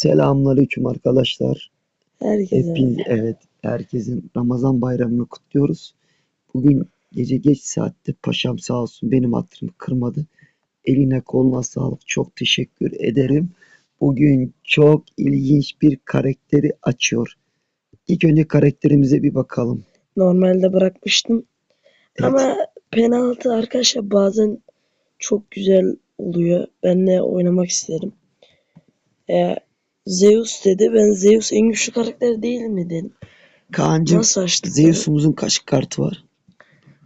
Selamünaleyküm arkadaşlar. Herkese. Hepin, evet, herkesin Ramazan bayramını kutluyoruz. Bugün gece geç saatte paşam sağ olsun benim hatırımı kırmadı. Eline koluna sağlık. Çok teşekkür ederim. Bugün çok ilginç bir karakteri açıyor. İlk önce karakterimize bir bakalım. Normalde bırakmıştım. Evet. Ama penaltı arkadaşlar bazen çok güzel oluyor. Ben de oynamak isterim. Ee, Zeus dedi. Ben Zeus en güçlü karakter değil mi dedim. Kaan'cığım Nasıl açtık? Zeus'umuzun kaç kartı var?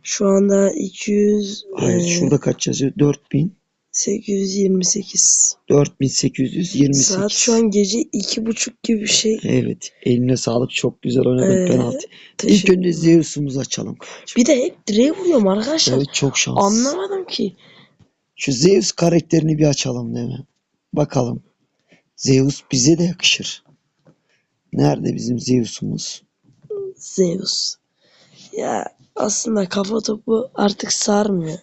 Şu anda 200 Hayır e, şurada kaç yazıyor? 4000. 828. 4828. Saat şu an gece iki buçuk gibi bir şey. Evet. Eline sağlık. Çok güzel oynadın Ee, penaltı. İlk Teşekkür önce Zeus'umuzu açalım. Bir de hep direğe vuruyorum arkadaşlar. Evet çok şans. Anlamadım ki. Şu Zeus karakterini bir açalım değil mi? Bakalım. Zeus bize de yakışır. Nerede bizim Zeus'umuz? Zeus. Ya aslında kafa topu artık sarmıyor.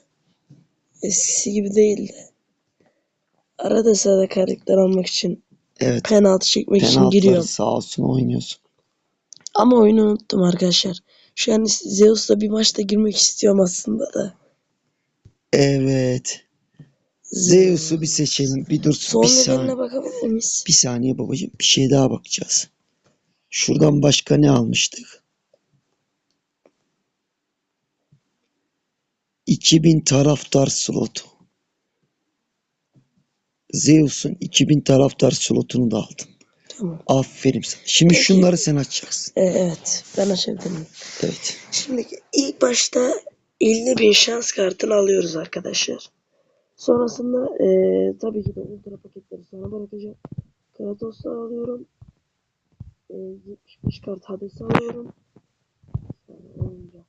Eskisi gibi değil de. Arada sırada karakter almak için, Evet. penaltı çekmek için Penaltıları giriyorum. sağ olsun oynuyorsun. Ama oyunu unuttum arkadaşlar. Şu an Zeus'la bir maçta girmek istiyorum aslında da. Evet. Zeus'u bir seçelim. Bir dursun. Son bir saniye. bakabilir miyiz? Bir saniye babacığım. Bir şey daha bakacağız. Şuradan başka ne almıştık? 2000 taraftar slotu. Zeus'un 2000 taraftar slotunu da aldım. Tamam. Aferin sana. Şimdi Peki. şunları sen açacaksın. Ee, evet. Ben açabilirim. Evet. Şimdi ilk başta 50 bin şans kartını alıyoruz arkadaşlar. Sonrasında eee tabii ki de ultra paketleri sonra bırakacağım. Kratos'u alıyorum. Eee 75 kart Hades'i alıyorum. Sonra oyuncak.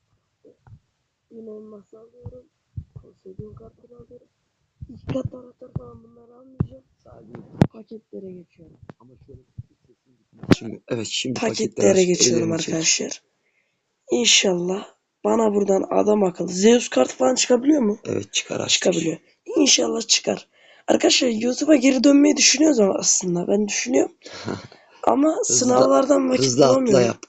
Yine elması alıyorum. Poseidon kartını alıyorum. İki kat taraftar falan bunları almayacağım. Sadece paketlere geçiyorum. Şimdi, evet şimdi Paketlere geçiyorum arkadaşlar. İnşallah bana buradan adam akıllı Zeus kartı falan çıkabiliyor mu? Evet çıkar açtık. çıkabiliyor. İnşallah çıkar. Arkadaşlar YouTube'a geri dönmeyi düşünüyoruz ama aslında ben düşünüyorum. Ama sınavlardan vakit Hızlı atla bulamıyorum. yap.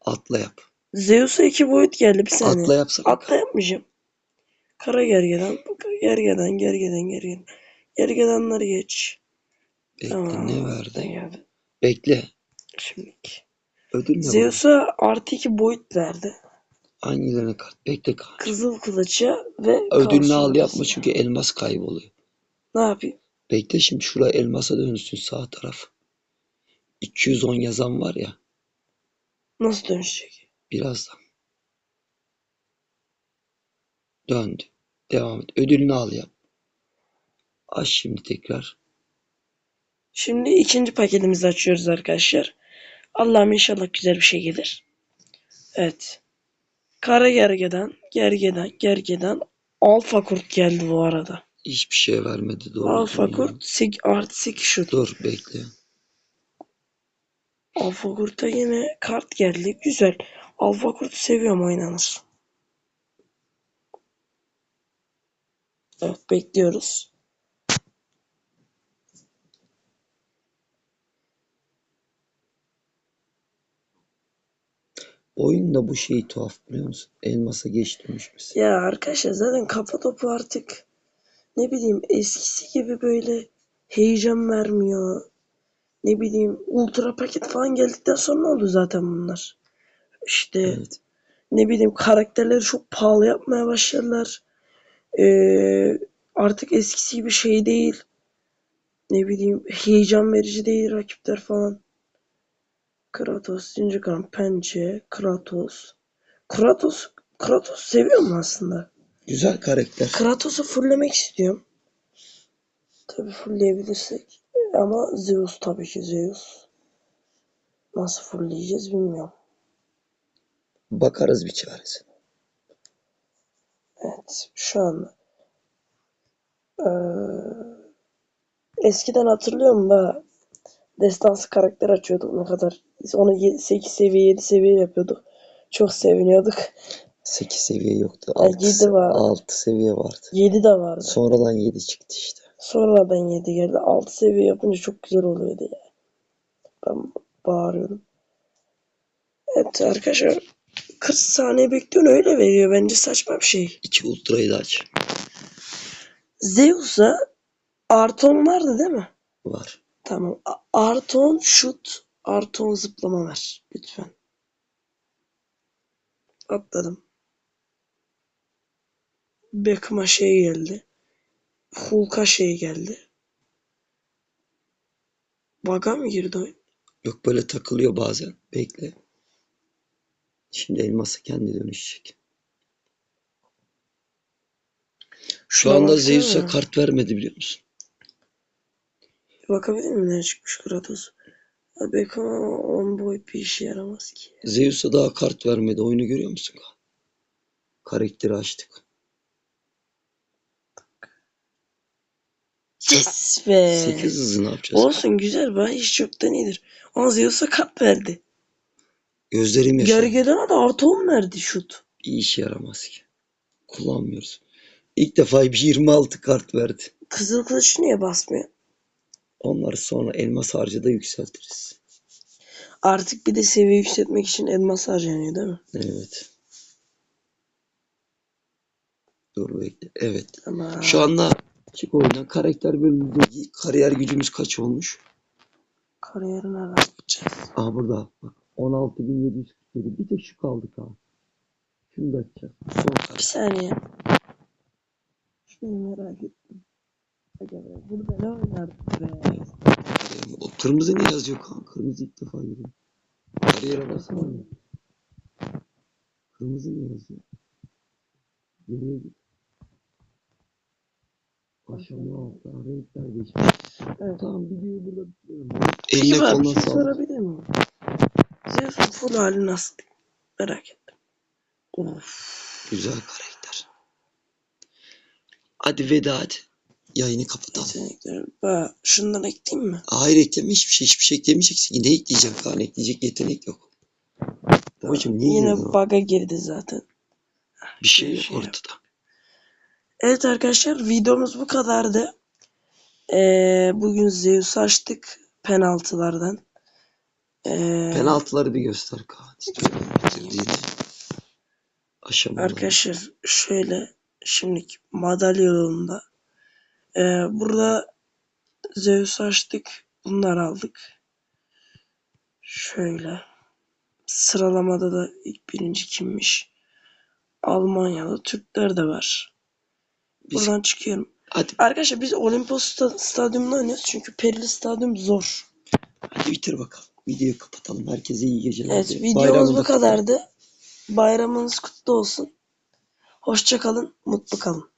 Atla yap. Zeus'a iki boyut geldi bir saniye. Atla yapsak. Atla yapmayacağım. Kara gergedan, gergedan, gergedan, gergedan. Gergedanları geç. Bekle Tamam. ne verdi? Geldi. Bekle. Şimdiki. Ödül ne var? Zeus'a artı iki boyut verdi. Hangilerine kart? Bekle kart. Kızıl kılıça ve Ödülünü al yapma çünkü elmas kayboluyor. Ne yapayım? Bekle şimdi şuraya elmasa dönsün sağ taraf. 210 yazan var ya Nasıl dönüşecek? birazdan. Döndü. Devam et. Ödülünü al yap. Aç şimdi tekrar. Şimdi ikinci paketimizi açıyoruz arkadaşlar. Allah'ım inşallah güzel bir şey gelir. Evet. Kara gergedan, gergedan, gergedan. Alfa kurt geldi bu arada. Hiçbir şey vermedi doğru. Alfa kurt sek, artı 8 şut. Dur bekle. Alfa kurta yine kart geldi. Güzel. Alfa kurtu seviyorum oynanır. Evet bekliyoruz. Oyunda bu şey tuhaf biliyor musun? Elmasa geç dönmüş mesela. Ya arkadaşlar zaten kafa topu artık ne bileyim eskisi gibi böyle heyecan vermiyor. Ne bileyim ultra paket falan geldikten sonra oldu zaten bunlar. İşte Evet. ne bileyim karakterleri çok pahalı yapmaya başladılar. Ee, artık eskisi gibi şey değil. Ne bileyim heyecan verici değil rakipler falan. Kratos, Zincir Kıran, Pençe, Kratos. Kratos, Kratos seviyorum aslında. Güzel karakter. Kratos'u fulllemek istiyorum. Tabii fullleyebilirsek. Ama Zeus tabii ki Zeus. Nasıl fullleyeceğiz bilmiyorum. Bakarız bir çaresine. Evet şu an eee, eskiden hatırlıyor musun be? Destansı karakter açıyorduk ne kadar. Biz onu 8 seviye 7 seviye yapıyorduk. Çok seviniyorduk. 8 seviye yoktu. Ha, 6, yedi var. 6 seviye vardı. 7 de vardı. Sonradan 7 çıktı işte. Sonradan 7 geldi. 6 seviye yapınca çok güzel oluyordu ya. Ben bağırıyorum. Evet arkadaşlar 40 saniye bekliyorsun öyle veriyor. Bence saçma bir şey. İki ultrayı da aç. Zeus'a Arton vardı değil mi? Var. Tamam. Arton şut, Arton zıplama ver. Lütfen. Atladım. Beckham'a şey geldi. Hulk'a şey geldi. Baga mı girdi oyun? Yok böyle takılıyor bazen. Bekle. Şimdi elması kendi dönüşecek. Şu Şuna anda baksana. Zeus'a kart vermedi biliyor musun? Bakabilir miyim ne çıkmış Kratos? Ya Beckham'a on boy bir işe yaramaz ki. Zeus'a daha kart vermedi. Oyunu görüyor musun? Karakteri açtık. Yes be. 8 hızı ne yapacağız? Olsun güzel be. Hiç çoktan iyidir. Ama Zeus'a kart verdi. Gözlerim yaşardı. Gergedan'a da artı 10 verdi şut. Bir işe yaramaz ki. Kullanmıyoruz. İlk defa bir 26 kart verdi. Kızıl kılıç niye basmıyor? Onları sonra elmas harcada yükseltiriz. Artık bir de seviye yükseltmek için elmas harcanıyor değil mi? Evet. Dur bekle. Evet. Ama Şu anda çık oyundan karakter bölümünde kariyer gücümüz kaç olmuş? kariyerini nereden yapacağız? Aha burada. Bak 16.747. Bir tek şu kaldı ha. Şunu da açacağız. Son Bir saniye. Şunu merak ettim. Burada ne oynardık be? O kırmızı ne yazıyor kanka? Kırmızı ilk defa görüyorum. Kariyere baksana. Kırmızı ne yazıyor? Geriye git. Aşama altta renkler değişmiş. Evet. Tamam videoyu burada bitiriyorum. Peki Eline ben bir koluna şey sağlık. sorabilir miyim? Zeus'un full hali nasıl? Merak ettim. Of. Güzel karakter. Hadi veda hadi. Yayını kapatalım. Bak şundan ekleyeyim mi? Hayır ekleme hiçbir şey. Hiçbir şey eklemeyeceksin. Ne ekleyeceksin falan? Ekleyecek yetenek yok. Babacım niye Yine o? bug'a girdi zaten. Bir şey yok şey ortada. Evet arkadaşlar videomuz bu kadardı. Ee, bugün Zeus açtık penaltılardan. Ee, Penaltıları bir göster Kaan. Aşamaları. Arkadaşlar şöyle şimdilik madalya yolunda. Ee, burada Zeus açtık. Bunlar aldık. Şöyle. Sıralamada da ilk birinci kimmiş? Almanya'da Türkler de var. Biz- Buradan çıkıyorum. Hadi, Arkadaşlar biz Olimpos sta- stadyumunda oynuyoruz. Çünkü Perili stadyum zor. hadi bitir bakalım. Videoyu kapatalım. Herkese iyi geceler. Evet videomuz Bayramını bu kutlu. kadardı. Bayramınız kutlu olsun. Hoşça kalın, mutlu kalın.